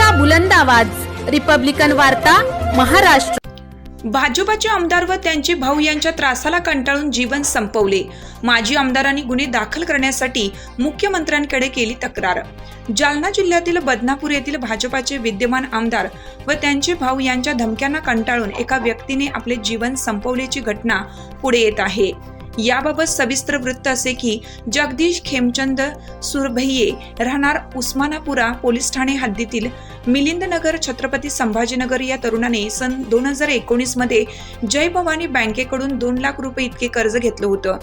लोकशाहीचा बुलंद आवाज. रिपब्लिकन वार्ता महाराष्ट्र. भाजपाचे आमदार व त्यांचे भाऊ यांच्या त्रासाला कंटाळून जीवन संपवले. माजी आमदारांनी गुन्हे दाखल करण्यासाठी मुख्यमंत्र्यांकडे केली तक्रार. जालना जिल्ह्यातील बदनापूर येथील भाजपाचे विद्यमान आमदार व त्यांचे भाऊ यांच्या धमक्यांना कंटाळून एका व्यक्तीने आपले जीवन संपवल्याची घटना पुढे येत आहे. याबाबत सविस्तर वृत्त असे की जगदीश खेमचंद सुरभैये राहणार उस्मानापुरा पोलीस ठाणे हद्दीतील मिलिंदनगर छत्रपती संभाजीनगर या तरुणाने सन दोन हजार एकोणीसमध्ये जय भवानी बँकेकडून दोन लाख रुपये इतके कर्ज घेतलं होतं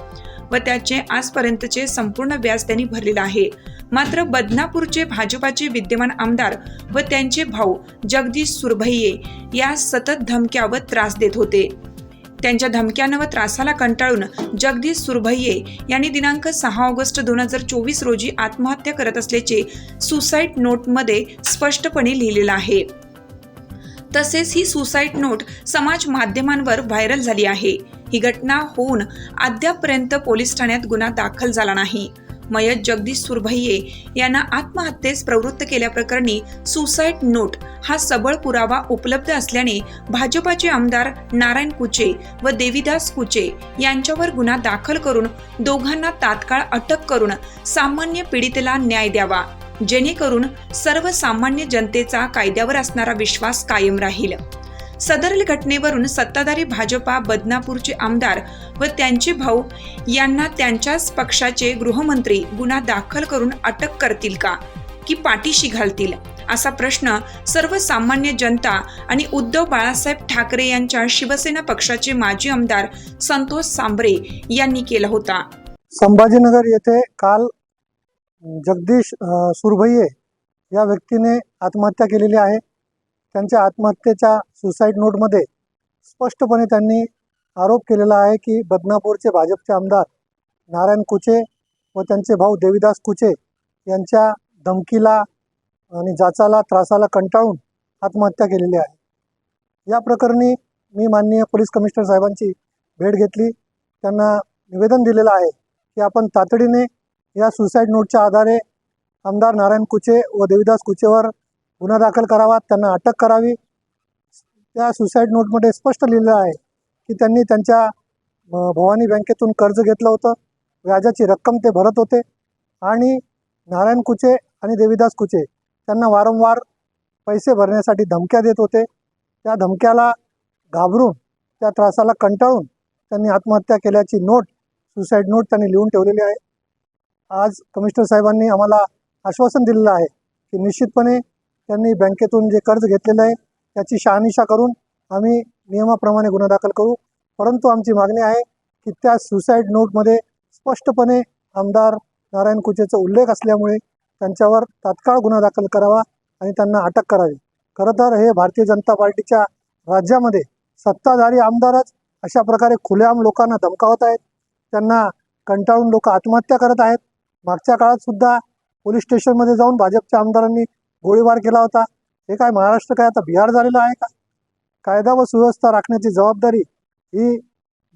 व त्याचे आजपर्यंतचे संपूर्ण व्याज त्यांनी भरलेलं आहे. मात्र बदनापूरचे भाजपाचे विद्यमान आमदार व त्यांचे भाऊ जगदीश सुरभैये या सतत धमक्या व त्रास देत होते. त्यांच्या धमक्यानं व त्रासाला कंटाळून जगदीश सुरभये यांनी दिनांक सहा ऑगस्ट दोन हजार चोवीस रोजी आत्महत्या करत असल्याचे सुसाईड नोटमध्ये स्पष्टपणे लिहिलेलं आहे. तसेच ही सुसाईड नोट समाज माध्यमांवर व्हायरल झाली आहे. ही घटना होऊन अद्यापपर्यंत पोलीस ठाण्यात गुन्हा दाखल झाला नाही. मयत जगदीश सुरभये यांना आत्महत्येस प्रवृत्त केल्याप्रकरणी सुसाईड नोट हा सबळ पुरावा उपलब्ध असल्याने भाजपाचे आमदार नारायण कुचे व देविदास कुचे यांच्यावर गुन्हा दाखल करून दोघांना तात्काळ अटक करून सामान्य पीडितेला न्याय द्यावा. जेणेकरून सर्वसामान्य जनतेचा कायद्यावर असणारा विश्वास कायम राहील. सदरल घटनेवरून सत्ताधारी भाजपा बदनापूरचे आमदार व त्यांचे भाऊ यांना त्यांच्याच पक्षाचे गृहमंत्री गुन्हा दाखल करून अटक करतील का? की पाठीशी घालतील? असा प्रश्न सर्वसामान्य जनता आणि उद्धव बाळासाहेब ठाकरे यांच्या शिवसेना पक्षाचे माजी आमदार संतोष सांबरे यांनी केला होता. संभाजीनगर येथे काल जगदीश सुरभये या व्यक्तीने आत्महत्या केलेली आहे. त्यांच्या आत्महत्येच्या सुसाईड नोटमध्ये स्पष्टपणे त्यांनी आरोप केलेला आहे की बदनापूरचे भाजपचे आमदार नारायण कुचे व त्यांचे भाऊ देवीदास कुचे यांच्या धमकीला आणि जाचाला त्रासाला कंटाळून आत्महत्या केलेली आहे. या प्रकरणी मी माननीय पोलीस कमिशनर साहेबांची भेट घेतली. त्यांना निवेदन दिलेलं आहे की आपण तातडीने या सुसाईड नोटच्या आधारे आमदार नारायण कुचे व देवीदास कुचेवर गुन्हा दाखल करावा त्यांना अटक करावी. त्या सुसाईड नोटमध्ये स्पष्ट लिहिलं आहे की त्यांनी त्यांच्या भवानी बँकेतून कर्ज घेतलं होतं. व्याजाची रक्कम ते भरत होते. आणि नारायण कुचे आणि देविदास कुचे त्यांना वारंवार पैसे भरण्यासाठी धमक्या देत होते. त्या धमक्याला घाबरून त्या त्रासाला कंटाळून त्यांनी आत्महत्या केल्याची नोट सुसाईड नोट त्यांनी लिहून ठेवलेली आहे. आज कमिशनर साहेबांनी आम्हाला आश्वासन दिलेलं आहे की निश्चितपणे त्यांनी बँकेतून जे कर्ज घेतलेलं आहे त्याची शहानिशा करून आम्ही नियमाप्रमाणे गुन्हा दाखल करू. परंतु आमची मागणी आहे की त्या सुसाईड नोटमध्ये स्पष्टपणे आमदार नारायण कुचेचा उल्लेख असल्यामुळे त्यांच्यावर तात्काळ गुन्हा दाखल करावा आणि त्यांना अटक करावी. खरं तर हे भारतीय जनता पार्टीच्या राज्यामध्ये सत्ताधारी आमदारच अशा प्रकारे खुलेआम लोकांना धमकावत आहेत. त्यांना कंटाळून लोक आत्महत्या करत आहेत. मागच्या काळात सुद्धा पोलीस स्टेशनमध्ये जाऊन भाजपच्या आमदारांनी गोळीबार केला होता. हे काय महाराष्ट्र काय आता बिहार झालेलं आहे का? कायदा व सुव्यवस्था राखण्याची जबाबदारी ही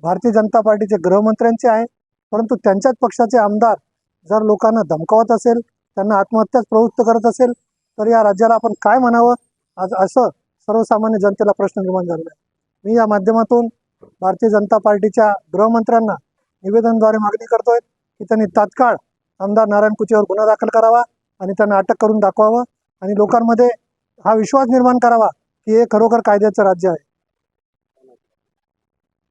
भारतीय जनता पार्टीचे गृहमंत्र्यांची आहे. परंतु त्यांच्याच पक्षाचे आमदार जर लोकांना धमकावत असेल त्यांना आत्महत्याच प्रवृत्त करत असेल तर या राज्याला आपण काय म्हणावं? आज असं सर्वसामान्य जनतेला प्रश्न निर्माण झालेला आहे. मी या माध्यमातून भारतीय जनता पार्टीच्या गृहमंत्र्यांना निवेदनद्वारे मागणी करतोय की त्यांनी तात्काळ आमदार नारायण कुचेवर गुन्हा दाखल करावा आणि त्यांना अटक करून दाखवावं. आणि लोकांमध्ये हा विश्वास निर्माण करावा की हे खरोखर कायद्याचं राज्य आहे.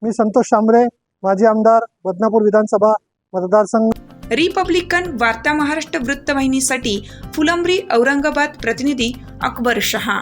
मी संतोष शांबरे माजी आमदार बदनापूर विधानसभा मतदारसंघ. रिपब्लिकन वार्ता महाराष्ट्र वृत्तवाहिनीसाठी फुलंब्री औरंगाबाद प्रतिनिधी अकबर शहा.